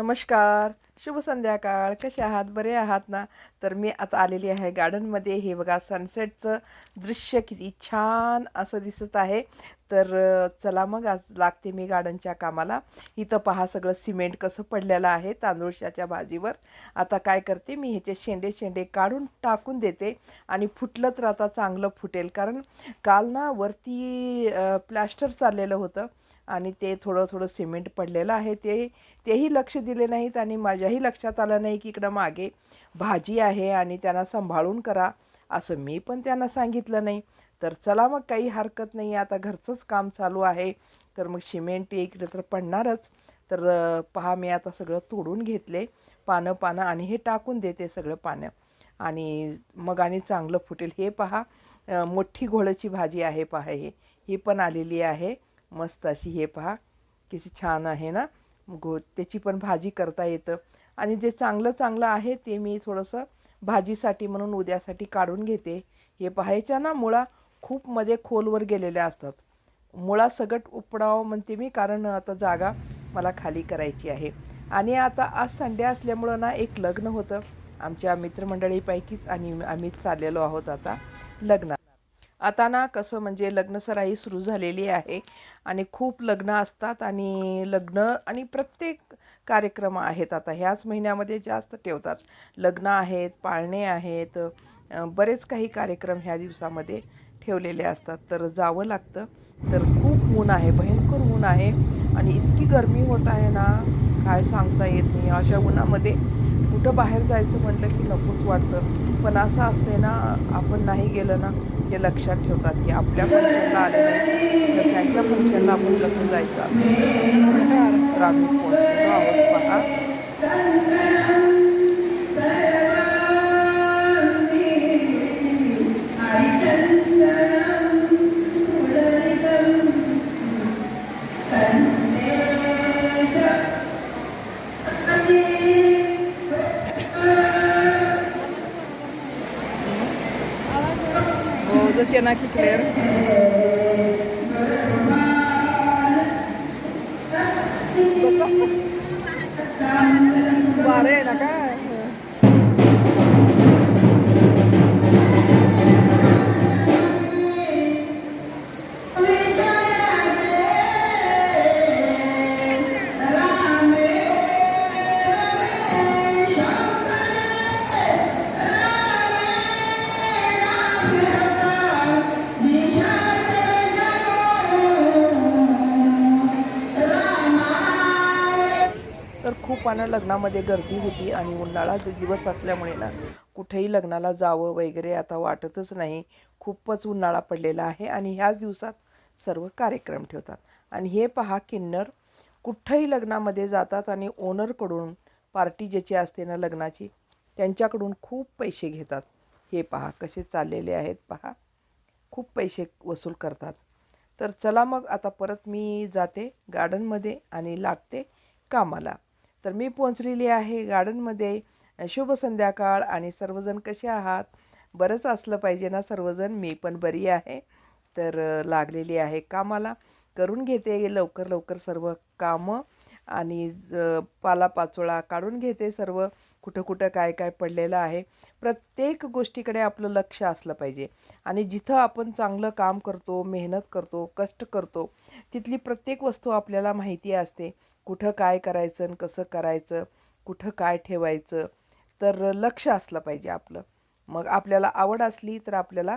नमस्कार. शुभ संध्याकाळ. कसे आहात? बरे आहात ना? तर मी आता आलेली आहे गार्डनमध्ये. हे बघा सनसेटचं दृश्य किती छान असं दिसत आहे. तर चला मग आज लागते मी गार्डनच्या कामाला. इथं पहा सगळं सिमेंट कसं पडलेलं आहे तांदूळशाच्या भाजीवर. आता काय करते मी? ह्याचे शेंडे शेंडे काढून टाकून देते आणि फुटलं तर आता चांगलं फुटेल. कारण काल ना वरती प्लॅस्टर चाललेलं होतं. आणि ते थोडं थोडं सिमेंट पडलेलं आहे ते तेही लक्ष दिले नाहीत आणि माझ्याही लक्षात आलं नाही की इकडं मागे भाजी आहे आणि त्यांना सांभाळून करा असं मी पण त्यांना सांगितलं नाही. तर चला मग काही हरकत नाही आता घरचंच काम चालू आहे. तर मग सिमेंट इकडे तर पडणारच. तर पहा मी आता सगळं तोडून घेतले पानं पानं आणि हे टाकून देते सगळं पानं. आणि मग आणि चांगलं फुटेल. हे पहा मोठी घोळ्याची भाजी आहे पहा हे ही पण आलेली आहे. मस्त अशी हे पहा किती छान आहे ना? गो त्याची पण भाजी करता येतं. आणि जे चांगलं चांगलं आहे ते मी थोडंसं भाजीसाठी म्हणून उद्यासाठी काढून घेते. हे पाहायच्या ना मुळा खूप मध्ये खोलवर गेलेल्या असतात. मुळा सगट उपडावं म्हणते मी कारण आता जागा मला खाली करायची आहे. आणि आता आज संडे असल्यामुळं ना एक लग्न होतं. आमच्या मित्रमंडळीपैकीच आणि आम्ही चाललेलो आहोत आता लग्नात. आता ना कसं म्हणजे लग्नसराई सुरू झालेली आहे आणि खूप लग्न असतात आणि लग्न आणि प्रत्येक कार्यक्रम आहेत आता. ह्याच महिन्यामध्ये जास्त ठेवतात. लग्न आहेत पाळणे आहेत बरेच काही कार्यक्रम ह्या दिवसामध्ये ठेवलेले असतात. तर जावं लागतं. तर खूप ऊन आहे भयंकर ऊन आहे आणि इतकी गरमी होत आहे ना काय सांगता येत नाही. अशा उन्हामध्ये कुठं बाहेर जायचं म्हटलं की नकोच वाटतं. पण असं असतंय ना आपण नाही गेलं ना ते लक्षात ठेवतात की आपल्या फंक्शनला आले नाही तर त्यांच्या फंक्शनला आपण कसं जायचं असं. तर आम्ही पोहोचलेलो आहोत पहा Voz येणार की क्लिअर वारे आहे ना खूपानं लग्नामध्ये गर्दी होती आणि उन्हाळा दिवस असल्यामुळे ना कुठेही लग्नाला जावं वगैरे आता वाटतच नाही. खूपच उन्हाळा पडलेला आहे आणि ह्याच दिवसात सर्व कार्यक्रम ठेवतात. आणि हे पहा किन्नर कुठंही लग्नामध्ये जातात आणि ओनरकडून पार्टी ज्याची असते ना लग्नाची त्यांच्याकडून खूप पैसे घेतात. हे पहा कसे चाललेले आहेत पहा. खूप पैसे वसूल करतात. तर चला मग आता परत मी जाते गार्डनमध्ये आणि लागते कामाला. तर मी पोहोचलेली आहे गार्डनमध्ये. शुभ संध्याकाळ आणि सर्वजण कसे आहात? बरंच असलं पाहिजे ना सर्वजण? मी पण बरी आहे. तर लागलेली आहे कामाला. करून घेते लवकर लवकर सर्व कामं आणि ज- पालापाचोळा काढून घेते सर्व. कुठं कुठं काय काय पडलेलं आहे. प्रत्येक गोष्टीकडे आपलं लक्ष असलं पाहिजे. आणि जिथं आपण चांगलं काम करतो मेहनत करतो कष्ट करतो तिथली प्रत्येक वस्तू आपल्याला माहिती असते. कुठं काय करायचं आणि कसं करायचं कुठं काय ठेवायचं तर लक्ष असलं पाहिजे आपलं. मग आपल्याला आवड असली तर आपल्याला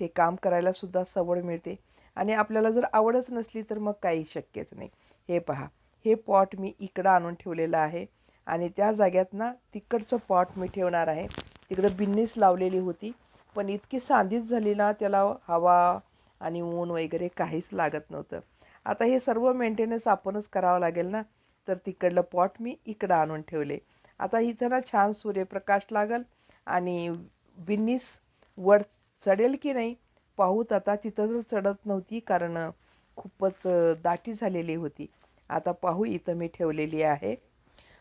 ते काम करायला सुद्धा सवड मिळते. आणि आपल्याला जर आवडच नसली तर मग काही शक्यच नाही. हे पहा हे पॉट मी इकडं आणून ठेवलेलं आहे आणि त्या जाग्यात ना तिकडचं पॉट मी ठेवणार आहे. तिकडं बिन्नीस लावलेली होती पण इतकी सांधीच झाली ना त्याला हवा आणि ऊन वगैरे काहीच लागत नव्हतं. आता हे सर्व मेंटेनन्स आपणच करावं लागेल ना? तर तिकडलं पॉट मी इकडं आणून ठेवले. आता इथं ना छान सूर्यप्रकाश लागल आणि बिन्नीस वर चढेल की नाही पाहूत आता तिथं जर चढत नव्हती कारण खूपच दाटी झालेली होती. आता पाहू इथं मी ठेवलेली आहे.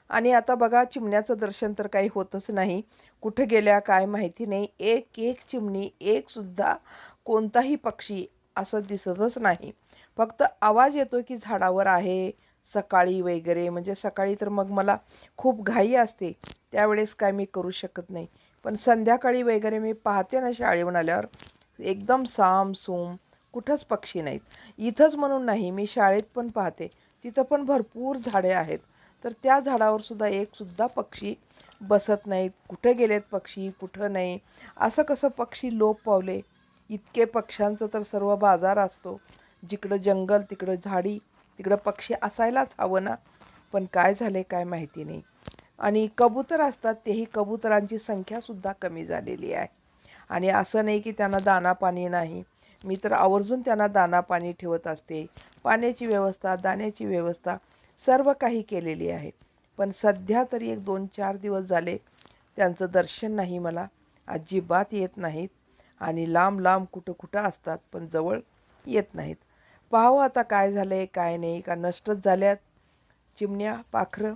आणि आता बघा चिमण्याचं दर्शन तर काही होतच नाही. कुठं गेल्या काय माहिती नाही. एक एक चिमणी एकसुद्धा कोणताही पक्षी असं दिसतच नाही. फक्त आवाज येतो की झाडावर आहे सकाळी वगैरे म्हणजे सकाळी तर मग मला खूप घाई असते. त्यावेळेस काय मी करू शकत नाही. पण संध्याकाळी वगैरे मी पाहते ना शाळेहून आल्यावर एकदम साम सूम कुठंच पक्षी नाहीत. इथंच म्हणून नाही मी शाळेत पण पाहते. तिथं पण भरपूर झाडे आहेत. तर त्या झाडावर सुद्धा पक्षी बसत नाहीत. कुठे गेलेत पक्षी कुठं नाही. असं कसं पक्षी लोप पावले? इतके पक्ष्यांचं तर सर्व बाजार असतो. जिकडं जंगल तिकडं झाडी तिकडं पक्षी असायलाच हवं ना. पण काय झाले काय माहिती नाही. आणि कबूतर असतात तेही कबुतरांची संख्यासुद्धा कमी झालेली आहे. आणि असं नाही की त्यांना दाना पाणी नाही. मी तर आवर्जून त्यांना दाना पाणी ठेवत असते. पाण्याची व्यवस्था दाण्याची व्यवस्था सर्व काही केलेली आहे. पण सध्या तरी एक दोन चार दिवस झाले त्यांचं दर्शन नाही मला. अजिबात येत नाहीत. आणि लांब लांब कुठं कुठं असतात पण जवळ येत नाहीत. पाहावं आता काय झालं आहे काय नाही का नष्टच झाल्यात? चिमण्या पाखरं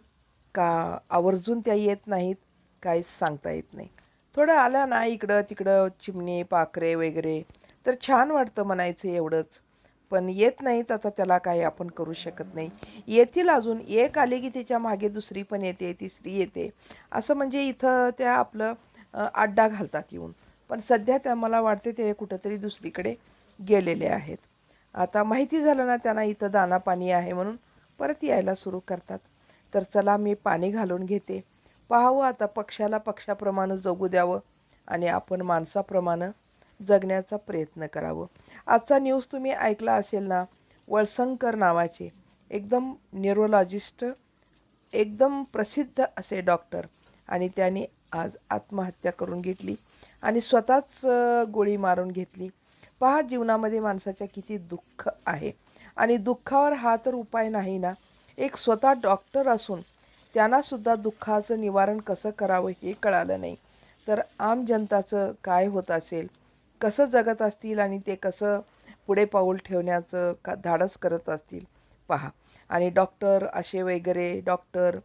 का आवर्जून त्या येत नाहीत? काहीच सांगता येत नाही. थोडं आला ना इकडं तिकडं चिमणी पाखरे वगैरे तर छान वाटतं म्हणायचं एवढंच. पण येत नाहीत आता त्याला काही आपण करू शकत नाही. येतील अजून. एक आली की त्याच्यामागे दुसरी पण येते तिसरी येते. असं म्हणजे इथं त्या आपलं अड्डा घालतात येऊन. पण सध्या त्या मला वाटते ते कुठंतरी दुसरीकडे गेलेले आहेत. आता माहिती झालं ना त्यांना इथं दाना पाणी आहे म्हणून परत यायला सुरू करतात. तर चला मी पाणी घालून घेते. पाहावं आता पक्षाला पक्षाप्रमाणे जगू द्यावं आणि आपण माणसाप्रमाणे जगण्याचा प्रयत्न करावं. आजचा न्यूज तुम्ही ऐकला असेल ना वळसंकर नावाचे एकदम न्यूरोलॉजिस्ट एकदम प्रसिद्ध असे डॉक्टर आणि त्याने आज आत्महत्या करून घेतली. आणि स्वतःच गोळी मारून घेतली. पहा जीवनामध्ये माणसाच्या किती दुःख आहे. आणि दुःखावर हा तर उपाय नाही ना. एक स्वतः डॉक्टर असून त्यांनासुद्धा दुःखाचं निवारण कसं करावं हे कळालं नाही. तर आम जनताचं काय होत असेल? कसं जगत असतील आणि ते कसं पुढे पाऊल ठेवण्याचं का धाडस करत असतील? पहा. आणि डॉक्टर असे वगैरे डॉक्टर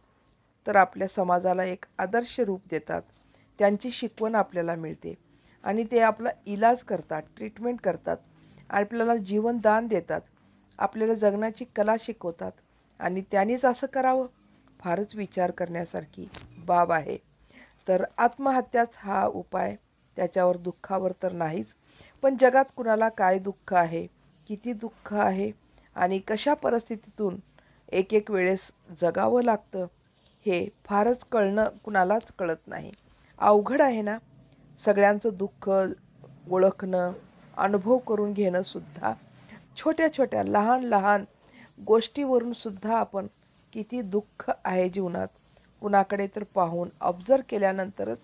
तर आपल्या समाजाला एक आदर्श रूप देतात. त्यांची शिकवण आपल्याला मिळते. आणि ते आपला इलाज करतात ट्रीटमेंट करतात. आपल्याला जीवनदान देतात. आपल्याला जगण्याची कला शिकवतात. आणि त्यांनीच असं करावं? फारच विचार करण्यासारखी बाब आहे. तर आत्महत्याच हा उपाय. त्याच्यावर दुःखावर तर नाहीच. पण जगात कुणाला काय दुःख आहे? किती दुःख आहे? आणि कशा परिस्थितीतून एक एक वेळेस जगावं लागतं? हे फारच कळणं कुणालाच कळत नाही. अवघड आहे ना सगळ्यांचं दुःख ओळखणं अनुभव करून घेणंसुद्धा छोट्या छोट्या लहान लहान गोष्टीवरून सुद्धा आपण किती दुःख आहे जीवनात कुणाकडे तर पाहून ऑब्झर्व केल्यानंतरच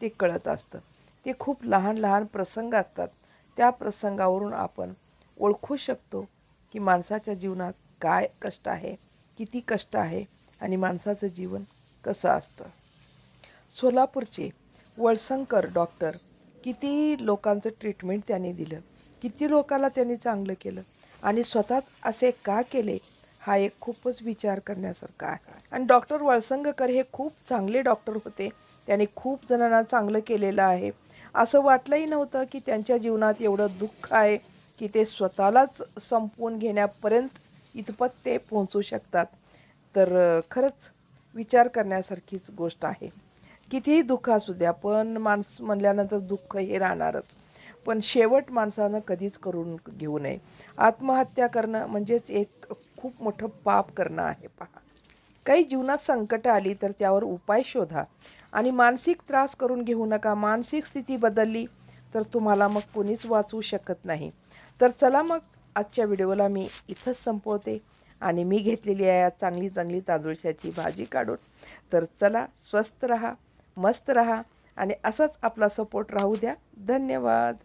ते कळत असतं. ते खूप लहान लहान प्रसंग असतात. त्या प्रसंगावरून आपण ओळखू शकतो की माणसाच्या जीवनात काय कष्ट आहे किती कष्ट आहे आणि माणसाचं जीवन कसं असतं. सोलापूरचे वळसंकर डॉक्टर किती लोकांचं ट्रीटमेंट त्यांनी दिलं किती लोकांना त्यांनी चांगलं केलं आणि स्वतःच असे का केले हा एक खूपच विचार करण्यासारखा आहे. आणि डॉक्टर वळसंगकर हे खूप चांगले डॉक्टर होते. त्यांनी खूप जणांना चांगलं केलेलं आहे. असं वाटलंही नव्हतं की त्यांच्या जीवनात एवढं दुःख आहे की ते स्वतःलाच संपवून घेण्यापर्यंत इथपत ते पोहोचू शकतात. तर खरंच विचार करण्यासारखीच गोष्ट आहे. कितीही दुःख असू द्या पण माणसं म्हणल्यानंतर दुःख हे राहणारच. पण शेवट माणसानं कधीच करून घेऊ नये. आत्महत्या करणं म्हणजेच एक खूप मोठं पाप करणं आहे पहा. काही जीवनात संकटं आली तर त्यावर उपाय शोधा. आणि मानसिक त्रास करून घेऊ नका. मानसिक स्थिती बदलली तर तुम्हाला मग कोणीच वाचवू शकत नाही. तर चला मग आजच्या व्हिडिओला मी इथंच संपवते. आणि मी घेतलेली आहे चांगली चांगली तांदूळशाची भाजी काढून. तर चला स्वस्त रहा. मस्त रहा आणि असाच आपला सपोर्ट राहू द्या. धन्यवाद.